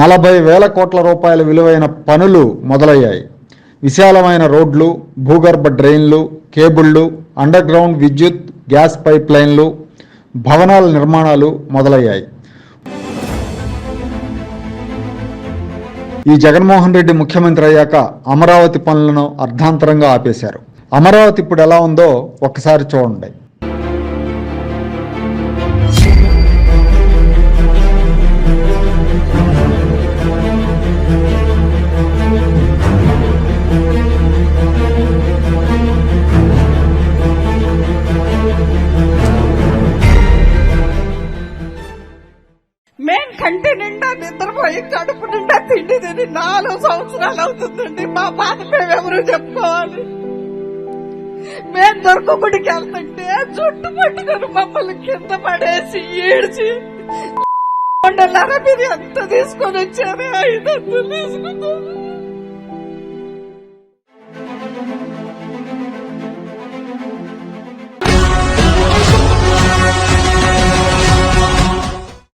నలభై వేల కోట్ల రూపాయల విలువైన పనులు మొదలయ్యాయి. విశాలమైన రోడ్లు భూగర్భ డ్రైన్లు కేబుళ్ళు అండర్ గ్రౌండ్ విద్యుత్ గ్యాస్ పైప్ లైన్లు భవనాల నిర్మాణాలు మొదలయ్యాయి. ఈ జగన్మోహన్ రెడ్డి ముఖ్యమంత్రి అయ్యాక అమరావతి పనులను అర్ధాంతరంగా ఆపేశారు. అమరావతి ఇప్పుడు ఎలా ఉందో ఒక్కసారి చూడండి. మేం కంటి నిండా నిద్రపోయి కడుపు నిండా తిండి తిని నాలుగు సంవత్సరాలు అవుతుందండి. మా బాధ మేమెవరు చెప్పుకోవాలి. మేం దొరకకుడికి వెళ్తుంటే చుట్టు పట్టుకొని మమ్మల్ని కింద పడేసి ఏడ్చి కొండలారా మీరు ఎంత తీసుకొని వచ్చారు. ఐదు తీసుకున్నారు